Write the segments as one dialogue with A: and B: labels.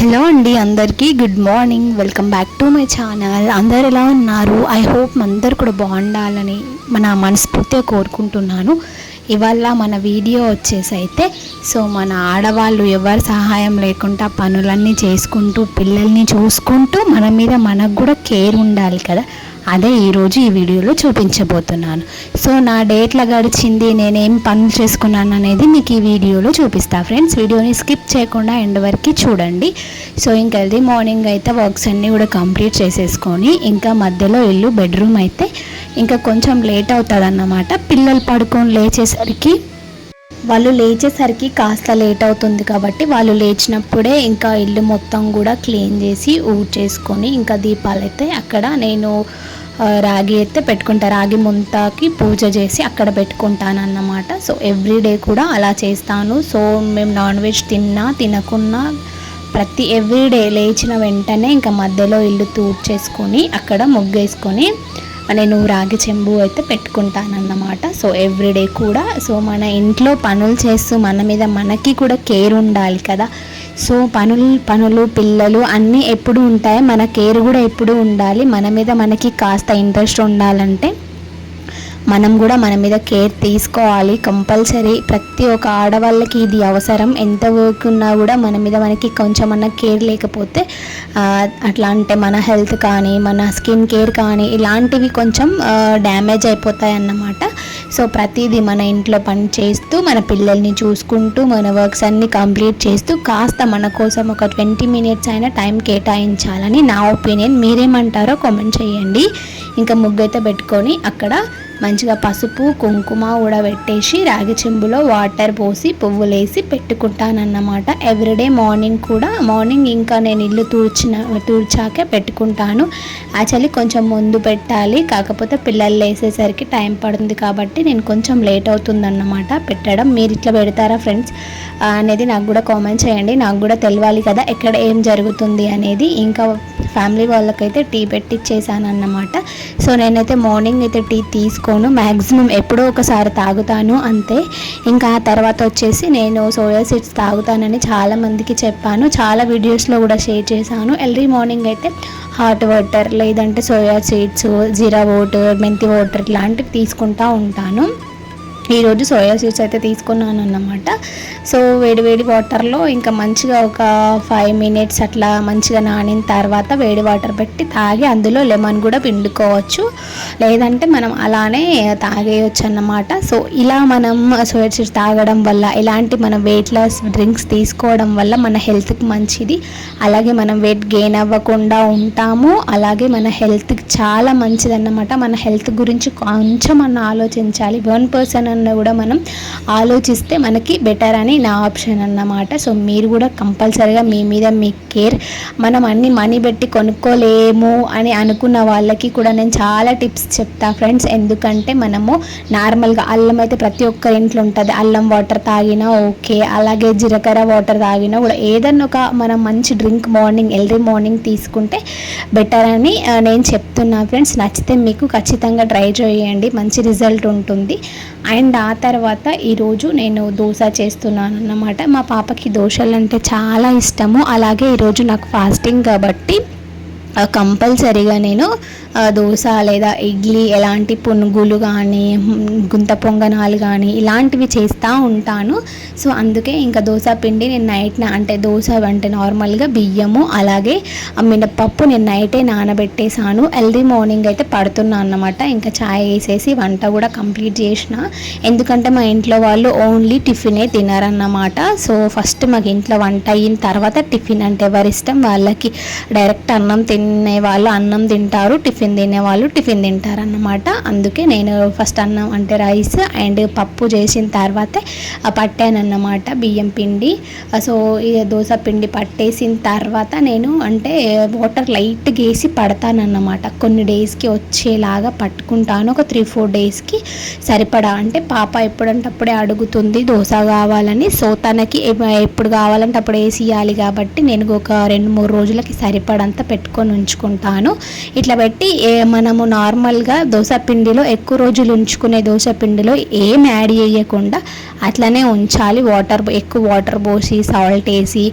A: Hello అండి అందరికీ good morning. Welcome back to my channel. అందరు ఎలా ఉన్నారు? ఐ హోప్ అందరు కూడా బాగుండాలని మన మనస్ఫూర్తిగా కోరుకుంటున్నాను. ఇవాళ మన వీడియో వచ్చేసి అయితే సో మన ఆడవాళ్ళు ఎవరి సహాయం లేకుండా పనులన్నీ చేసుకుంటూ పిల్లల్ని చూసుకుంటూ మన మీద మనకు కూడా కేర్ ఉండాలి కదా. అదే ఈరోజు ఈ వీడియోలో చూపించబోతున్నాను. సో నా డేట్ల గడిచింది నేనేం పనులు చేసుకున్నాను అనేది మీకు ఈ వీడియోలో చూపిస్తా. ఫ్రెండ్స్ వీడియోని స్కిప్ చేయకుండా ఎండ్ వరకు చూడండి. సో ఇంకా అది మార్నింగ్ అయితే వర్క్స్ అన్నీ కూడా కంప్లీట్ చేసేసుకొని ఇంకా మధ్యలో ఇల్లు బెడ్రూమ్ అయితే ఇంకా కొంచెం లేట్ అవుతుంది అన్నమాట పిల్లలు పడుకొని లేచేసరికి వాళ్ళు లేచేసరికి కాస్త లేట్ అవుతుంది కాబట్టి వాళ్ళు లేచినప్పుడే ఇంకా ఇల్లు మొత్తం కూడా క్లీన్ చేసి ఊడ్చేసుకొని ఇంకా దీపాలు అయితే అక్కడ నేను రాగి అయితే పెట్టుకుంటా. రాగి ముంతకి పూజ చేసి అక్కడ పెట్టుకుంటాను అన్నమాట సో ఎవ్రీడే కూడా అలా చేస్తాను. సో మేము నాన్ వెజ్ తిన్నా తినకున్నా ప్రతి ఎవ్రీడే లేచిన వెంటనే ఇంకా మధ్యలో ఇల్లు తూడ్చేసుకొని అక్కడ ముగ్గేసుకొని నేను రాగి చెంబు అయితే పెట్టుకుంటానన్నమాట. సో ఎవ్రీడే కూడా. సో మన ఇంట్లో పనులు చేస్తూ మన మీద మనకి కూడా కేర్ ఉండాలి కదా. సో పనులు పనులు పిల్లలు అన్నీ ఎప్పుడు ఉంటాయి మన కేర్ కూడా ఎప్పుడు ఉండాలి. మన మీద మనకి కాస్త ఇంట్రెస్ట్ ఉండాలంటే మనం కూడా మన మీద కేర్ తీసుకోవాలి. కంపల్సరీ ప్రతి ఒక్క ఆడవాళ్ళకి ఇది అవసరం. ఎంత వర్క్ ఉన్నా కూడా మన మీద మనకి కొంచెం అన్న కేర్ లేకపోతే అట్లా అంటే మన హెల్త్ కానీ మన స్కిన్ కేర్ కానీ ఇలాంటివి కొంచెం డ్యామేజ్ అయిపోతాయి అన్నమాట. సో ప్రతిదీ మన ఇంట్లో పని చేస్తూ మన పిల్లల్ని చూసుకుంటూ మన వర్క్స్ అన్ని కంప్లీట్ చేస్తూ కాస్త మన కోసం ఒక ట్వంటీ మినిట్స్ అయినా టైం కేటాయించాలని నా ఒపీనియన్ మీరేమంటారో కామెంట్ చేయండి. ఇంకా ముగ్గు అయితే పెట్టుకొని అక్కడ మంచిగా పసుపు కుంకుమ ఉడబెట్టేసి రాగి చెంబులో వాటర్ పోసి పువ్వులేసి పెట్టుకుంటానన్నమాట. ఎవ్రీడే మార్నింగ్ కూడా మార్నింగ్ ఇంకా నేను ఇల్లు తూర్చిన తూర్చాకే పెట్టుకుంటాను. యాక్చువల్లీ కొంచెం ముందు పెట్టాలి కాకపోతే పిల్లలు లేసేసరికి టైం పడుతుంది కాబట్టి నేను కొంచెం లేట్ అవుతుందన్నమాట పెట్టడం. మీరు ఇట్లా పెడతారా ఫ్రెండ్స్? అనేది నాకు కూడా కామెంట్ చేయండి. నాకు కూడా తెలియాలి కదా ఎక్కడ ఏం జరుగుతుంది అనేది. ఇంకా ఫ్యామిలీ వాళ్ళకైతే టీ పెట్టిచ్చేసాను అన్నమాట సో నేనైతే మార్నింగ్ అయితే టీ తీసుకోను. మ్యాక్సిమం ఎప్పుడో ఒకసారి తాగుతాను అంతే. ఇంకా ఆ తర్వాత వచ్చేసి నేను సోయా సీడ్స్ తాగుతానని చాలా మందికి చెప్పాను. చాలా వీడియోస్లో కూడా షేర్ చేశాను. ఎర్లీ మార్నింగ్ అయితే హాట్ వాటర్ లేదంటే soya seeds jeera water methi water ఇలాంటివి తీసుకుంటా ఉంటాను. ఈరోజు సోయా సీడ్స్ అయితే తీసుకున్నాను అన్నమాట. సో వేడి వేడి వాటర్లో ఇంకా మంచిగా ఒక ఫైవ్ మినిట్స్ అట్లా మంచిగా నానిన తర్వాత వేడి వాటర్ పెట్టి తాగి అందులో లెమన్ కూడా పిండుకోవచ్చు. లేదంటే మనం అలానే తాగేయచ్చు అన్నమాట. సో ఇలా మనం సోయా సీడ్స్ తాగడం వల్ల ఇలాంటి మన వెయిట్ లాస్ డ్రింక్స్ తీసుకోవడం వల్ల మన హెల్త్కి మంచిది. అలాగే మనం వెయిట్ గెయిన్ అవ్వకుండా ఉంటాము. అలాగే మన హెల్త్కి చాలా మంచిది అన్నమాట మన హెల్త్ గురించి కొంచెం అన్న ఆలోచించాలి. వన్ పర్సన్ కాకుండా కూడా మనం ఆలోచిస్తే మనకి బెటర్ అని నా ఆప్షన్ అన్నమాట. సో మీరు కూడా కంపల్సరీగా మీ మీద మీ కేర్ మనం అన్ని మనీ పెట్టి కొనుక్కోలేము అని అనుకున్న వాళ్ళకి కూడా నేను చాలా టిప్స్ చెప్తా ఫ్రెండ్స్ ఎందుకంటే మనము నార్మల్గా అల్లం అయితే ప్రతి ఒక్క ఇంట్లో ఉంటుంది. అల్లం వాటర్ తాగినా ఓకే అలాగే జీలకర్ర వాటర్ తాగినా కూడా ఏదన్నా ఒక మనం మంచి డ్రింక్ మార్నింగ్ ఎర్లీ మార్నింగ్ తీసుకుంటే బెటర్ అని నేను చెప్తున్నా ఫ్రెండ్స్ నచ్చితే మీకు ఖచ్చితంగా ట్రై చేయండి. మంచి రిజల్ట్ ఉంటుంది. అండ్ ఆ తర్వాత ఈరోజు నేను దోశ చేస్తున్నాను అన్నమాట మా పాపకి దోశలు అంటే చాలా ఇష్టము. అలాగే ఈరోజు నాకు ఫాస్టింగ్ కాబట్టి కంపల్సరీగా నేను దోశ లేదా ఇడ్లీ ఎలాంటి పునుగులు కానీ గుంత పొంగనాలు కానీ ఇలాంటివి చేస్తూ ఉంటాను. సో అందుకే ఇంకా దోశ పిండి నేను నైట్ అంటే దోశ అంటే నార్మల్గా బియ్యము అలాగే మినప్పప్పు మినపప్పు నేను నైటే నానబెట్టేసాను ఎల్దీ మార్నింగ్ అయితే పడుతున్నా అన్నమాట. ఇంకా చాయ్ వేసేసి వంట కూడా కంప్లీట్ చేసిన. ఎందుకంటే మా ఇంట్లో వాళ్ళు ఓన్లీ టిఫినే తినారన్నమాట. సో ఫస్ట్ మాకు ఇంట్లో వంట అయిన తర్వాత టిఫిన్ అంటే ఎవరిష్టం వాళ్ళకి. డైరెక్ట్ అన్నం తినే వాళ్ళు అన్నం తింటారు టిఫిన్ తినే వాళ్ళు టిఫిన్ తింటారు అన్నమాట అందుకే నేను ఫస్ట్ అన్నం అంటే రైస్ అండ్ పప్పు చేసిన తర్వాతే పట్టానన్నమాట బియ్యం పిండి. సో ఈ దోశ పిండి పట్టేసిన తర్వాత నేను అంటే వాటర్ లైట్గా వేసి పడతానన్నమాట. కొన్ని డేస్కి వచ్చేలాగా పట్టుకుంటాను. ఒక త్రీ ఫోర్ డేస్కి సరిపడా. అంటే పాప ఎప్పుడంటే అప్పుడే అడుగుతుంది దోశ కావాలని. సో తనకి ఎప్పుడు కావాలంటే అప్పుడు వేసి ఇవ్వాలి కాబట్టి నేను ఒక రెండు మూడు రోజులకి సరిపడంతా పెట్టుకొని ఉంచుకుంటాను. ఇట్లా పెట్టి మనము నార్మల్గా దోశ పిండిలో ఎక్కువ రోజులు ఉంచుకునే దోశ పిండిలో ఏం యాడ్ చేయకుండా అట్లనే ఉంచాలి. వాటర్ ఎక్కువ వాటర్ పోసి సాల్ట్ వేసి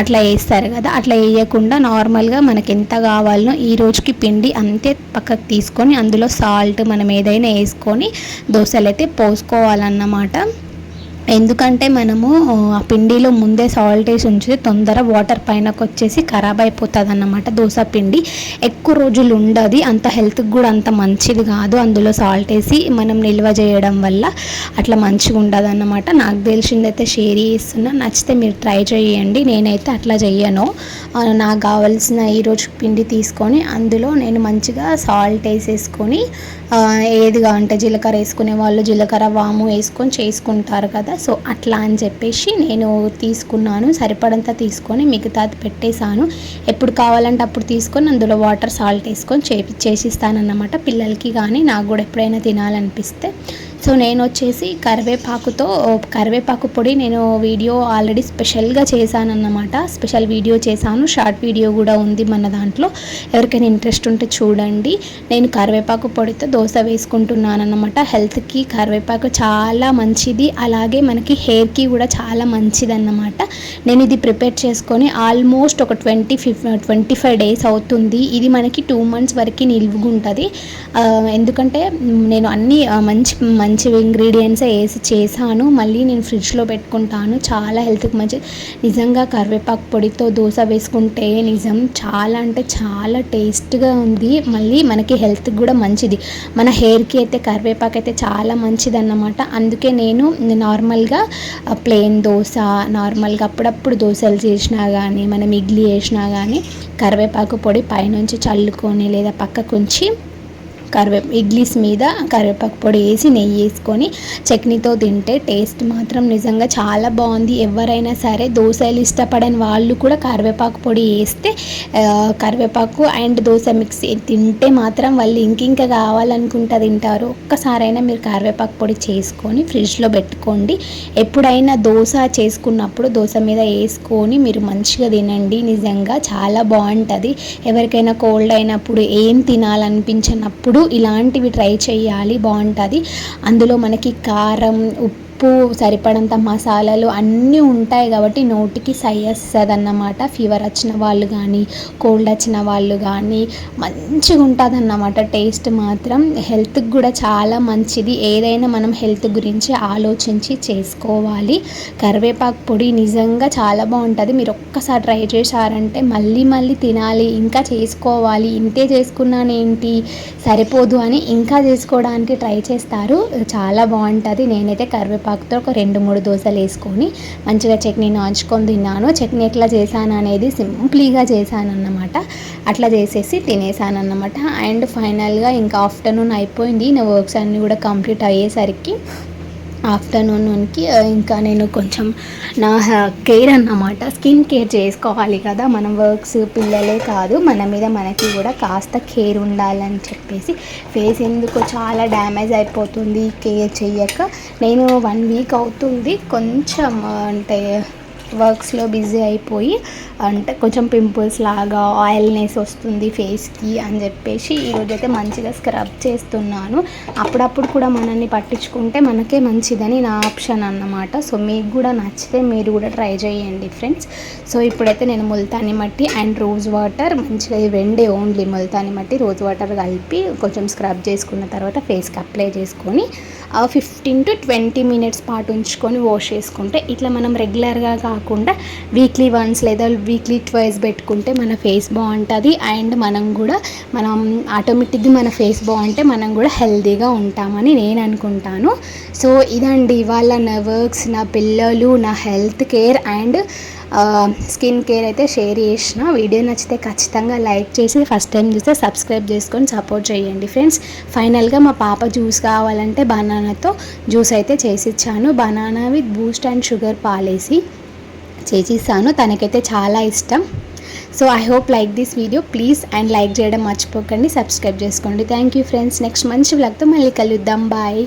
A: అట్లా వేస్తారు కదా. అట్లా వేయకుండా నార్మల్గా మనకి ఎంత కావాలనో ఈ రోజుకి పిండి అంతే పక్కకు తీసుకొని అందులో సాల్ట్ మనం ఏదైనా వేసుకొని దోశలు అయితే పోసుకోవాలన్నమాట. ఎందుకంటే మనము ఆ పిండిలో ముందే సాల్ట్ వేసి ఉంచితే తొందర వాటర్ పైనకు వచ్చేసి ఖరాబ్ అయిపోతుంది అన్నమాట దోశ పిండి. ఎక్కువ రోజులు ఉండదు అంత హెల్త్కి కూడా అంత మంచిది కాదు. అందులో సాల్ట్ వేసి మనం నిల్వ చేయడం వల్ల అట్లా మంచిగా ఉండదు అన్నమాట నాకు తెలిసిందైతే షేర్ చేస్తున్నా. నచ్చితే మీరు ట్రై చేయండి. నేనైతే అట్లా చెయ్యను. నాకు కావాల్సిన ఈరోజు పిండి తీసుకొని అందులో నేను మంచిగా సాల్ట్ వేసేసుకొని ఏదిగా అంటే జీలకర్ర వేసుకునే వాళ్ళు జీలకర్ర వాము వేసుకొని చేసుకుంటారు కదా. సో అట్లా అని చెప్పేసి నేను తీసుకున్నాను. సరిపడంత తీసుకొని మిగతాది పెట్టేశాను. ఎప్పుడు కావాలంటే అప్పుడు తీసుకొని అందులో వాటర్ సాల్ట్ వేసుకొని చేపి చేసిస్తానన్నమాట. పిల్లలకి కానీ నాకు కూడా ఎప్పుడైనా తినాలనిపిస్తే సో నేను వచ్చేసి కరివేపాకుతో కరివేపాకు పొడి నేను వీడియో ఆల్రెడీ స్పెషల్గా చేశానన్నమాట. స్పెషల్ వీడియో చేశాను. షార్ట్ వీడియో కూడా ఉంది మన దాంట్లో. ఎవరికైనా ఇంట్రెస్ట్ ఉంటే చూడండి. నేను కరివేపాకు పొడితో దోశ వేసుకుంటున్నాను అన్నమాట హెల్త్కి కరివేపాకు చాలా మంచిది. అలాగే మనకి హెయిర్కి కూడా చాలా మంచిది అన్నమాట నేను ఇది ప్రిపేర్ చేసుకొని ఆల్మోస్ట్ ఒక ట్వంటీ ఫిఫ్ ట్వంటీ ఫైవ్ డేస్ అవుతుంది. ఇది మనకి టూ మంత్స్ వరకు నిలువుగుంటుంది. ఎందుకంటే నేను అన్నీ మంచి మంచి మంచి ఇంగ్రీడియంట్స్ వేసి చేశాను మళ్ళీ నేను ఫ్రిడ్జ్లో పెట్టుకుంటాను. చాలా హెల్త్కి మంచి నిజంగా కరివేపాకు పొడితో దోశ వేసుకుంటే నిజం చాలా అంటే చాలా టేస్ట్గా ఉంది. మళ్ళీ మనకి హెల్త్కి కూడా మంచిది. మన హెయిర్కి అయితే కరివేపాకు అయితే చాలా మంచిది అన్నమాట అందుకే నేను నార్మల్గా ప్లెయిన్ దోశ నార్మల్గా అప్పుడప్పుడు దోశలు చేసినా కానీ మనం ఇడ్లీ వేసినా కానీ కరివేపాకు పొడి పైనుంచి చల్లుకొని లేదా పక్కకుంచి కరివే ఇడ్లీస్ మీద కరివేపాకు పొడి వేసి నెయ్యి వేసుకొని చట్నీతో తింటే టేస్ట్ మాత్రం నిజంగా చాలా బాగుంది. ఎవరైనా సరే దోశలు ఇష్టపడని వాళ్ళు కూడా కరివేపాకు పొడి వేస్తే కరివేపాకు అండ్ దోశ మిక్స్ తింటే మాత్రం వాళ్ళు ఇంకింకా కావాలనుకుంటా తింటారు. ఒక్కసారైనా మీరు కరివేపాకు పొడి చేసుకొని ఫ్రిడ్జ్లో పెట్టుకోండి. ఎప్పుడైనా దోశ చేసుకున్నప్పుడు దోశ మీద వేసుకొని మీరు మంచిగా తినండి. నిజంగా చాలా బాగుంటుంది. ఎవరికైనా కోల్డ్ అయినప్పుడు ఏం తినాలనిపించినప్పుడు ఇలాంటివి ట్రై చేయాలి బాగుంటుంది అందులో మనకి కారం ఉప్పు ఉప్పు సరిపడంత మసాలాలు అన్నీ ఉంటాయి కాబట్టి నోటికి సై వస్తుంది అన్నమాట ఫీవర్ వచ్చిన వాళ్ళు కానీ కోల్డ్ వచ్చిన వాళ్ళు కానీ మంచిగా ఉంటుంది అన్నమాట టేస్ట్ మాత్రం. హెల్త్కి కూడా చాలా మంచిది. ఏదైనా మనం హెల్త్ గురించి ఆలోచించి చేసుకోవాలి. కరివేపాకు పొడి నిజంగా చాలా బాగుంటుంది. మీరు ఒక్కసారి ట్రై చేశారంటే మళ్ళీ మళ్ళీ తినాలి. ఇంకా చేసుకోవాలి. ఇంతే చేసుకున్నానేంటి? సరిపోదు అని ఇంకా చేసుకోవడానికి ట్రై చేస్తారు. చాలా బాగుంటుంది. నేనైతే కరివేపాకు కరివేపాకుతో ఒక రెండు మూడు దోశలు వేసుకొని మంచిగా చట్నీ నాంచుకొని తిన్నాను. చట్నీ ఎట్లా చేశాను అనేది సింప్లీగా చేశాను అన్నమాట అట్లా చేసేసి తినేసాను అన్నమాట అండ్ ఫైనల్గా ఇంకా ఆఫ్టర్నూన్ అయిపోయింది. నా వర్క్స్ అన్నీ కూడా కంప్లీట్ అయ్యేసరికి ఆఫ్టర్నూన్కి ఇంకా నేను కొంచెం నా కేర్ అన్నమాట. స్కిన్ కేర్ చేసుకోవాలి కదా మనం వర్క్స్ పిల్లలే కాదు మన మీద మనకి కూడా కాస్త కేర్ ఉండాలని చెప్పేసి ఫేస్ ఎందుకు చాలా డ్యామేజ్ అయిపోతుంది కేర్ చెయ్యక. నేను వన్ వీక్ అవుతుంది కొంచెం అంటే వర్క్స్లో బిజీ అయిపోయి అంటే కొంచెం పింపుల్స్ లాగా ఆయిల్నెస్ వస్తుంది ఫేస్కి అని చెప్పేసి ఈరోజైతే మంచిగా స్క్రబ్ చేస్తున్నాను. అప్పుడప్పుడు కూడా మనల్ని పట్టించుకుంటే మనకే మంచిదని నా ఆప్షన్ అన్నమాట. సో మీకు కూడా నచ్చితే మీరు కూడా ట్రై చేయండి ఫ్రెండ్స్. సో ఇప్పుడైతే నేను ముల్తాని మట్టి అండ్ రోజ్ వాటర్ మంచిగా వెండే రెండే ఓన్లీ ముల్తాని మట్టి రోజ్ వాటర్ కలిపి కొంచెం స్క్రబ్ చేసుకున్న తర్వాత ఫేస్కి అప్లై చేసుకొని ఫిఫ్టీన్ టు ట్వంటీ మినిట్స్ పాటు ఉంచుకొని వాష్ చేసుకుంటే ఇట్లా మనం రెగ్యులర్గా కాకుండా వీక్లీ వన్స్ లేదా వీక్లీ ట్వైస్ పెట్టుకుంటే మన ఫేస్ బాగుంటుంది. అండ్ మనం కూడా మనం ఆటోమేటిక్గా మన ఫేస్ బాగుంటే మనం కూడా హెల్తీగా ఉంటామని నేను అనుకుంటాను. సో ఇదండి ఇవాళ నా వర్క్స్ నా పిల్లలు నా health care and skin care అయితే షేర్ చేసిన. వీడియో నచ్చితే ఖచ్చితంగా లైక్ చేసి ఫస్ట్ టైం చూస్తే సబ్స్క్రైబ్ చేసుకొని సపోర్ట్ చేయండి ఫ్రెండ్స్. ఫైనల్గా మా పాప జ్యూస్ కావాలంటే బనానాతో జ్యూస్ అయితే చేసిచ్చాను. Banana with Boost and sugar పాలేసి చేసిస్తాను. తనకైతే చాలా ఇష్టం. So I hope like this video please and like చేయడం మర్చిపోకండి. సబ్స్క్రైబ్ చేసుకోండి. థ్యాంక్ యూ ఫ్రెండ్స్ నెక్స్ట్ మంచి వ్లాగ్తో మళ్ళీ కలుద్దాం. బాయ్